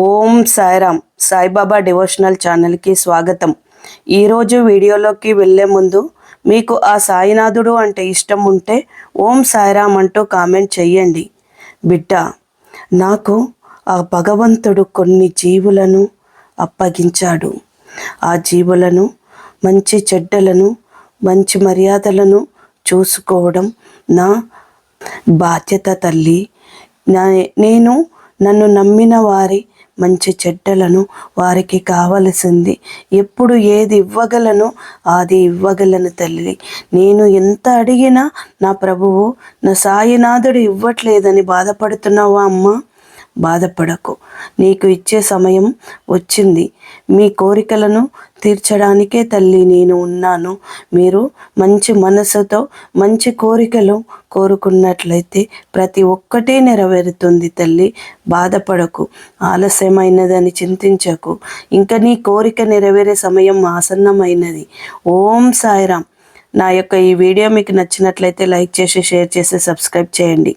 ఓం Sairam. Saibaba devotional ఛానల్కి స్వాగతం. ఈరోజు వీడియోలోకి వెళ్ళే ముందు మీకు ఆ సాయినాథుడు అంటే ఇష్టం ఉంటే ఓం సాయిరామ్ అంటూ కామెంట్ చెయ్యండి బిడ్డ నాకు ఆ భగవంతుడు కొన్ని జీవులను అప్పగించాడు. ఆ జీవులను మంచి చెడ్డలను మంచి మర్యాదలను చూసుకోవడం నా బాధ్యత తల్లి. నా నేను నన్ను నమ్మిన వారి మంచి చెడ్డలను వారికి కావలసింది. ఎప్పుడు ఏది ఇవ్వగలను అది ఇవ్వగలను తల్లి. నేను ఎంత అడిగినా నా ప్రభువు నా సాయినాథుడు ఇవ్వట్లేదని బాధపడుతున్నావా అమ్మా? బాధపడకు. నీకు ఇచ్చే సమయం వచ్చింది. మీ కోరికలను తీర్చడానికే తల్లి నేను ఉన్నాను. మీరు మంచి మనసుతో మంచి కోరికలు కోరుకున్నట్లయితే ప్రతి ఒక్కటే నెరవేరుతుంది తల్లి. బాధపడకు. ఆలస్యమైనదని చింతించకు. ఇంకా నీ కోరిక నెరవేరే సమయం ఆసన్నమైనది. ఓం సాయిరామ్. నా యొక్క ఈ వీడియో మీకు నచ్చినట్లయితే లైక్ చేసి షేర్ చేసి సబ్స్క్రైబ్ చేయండి.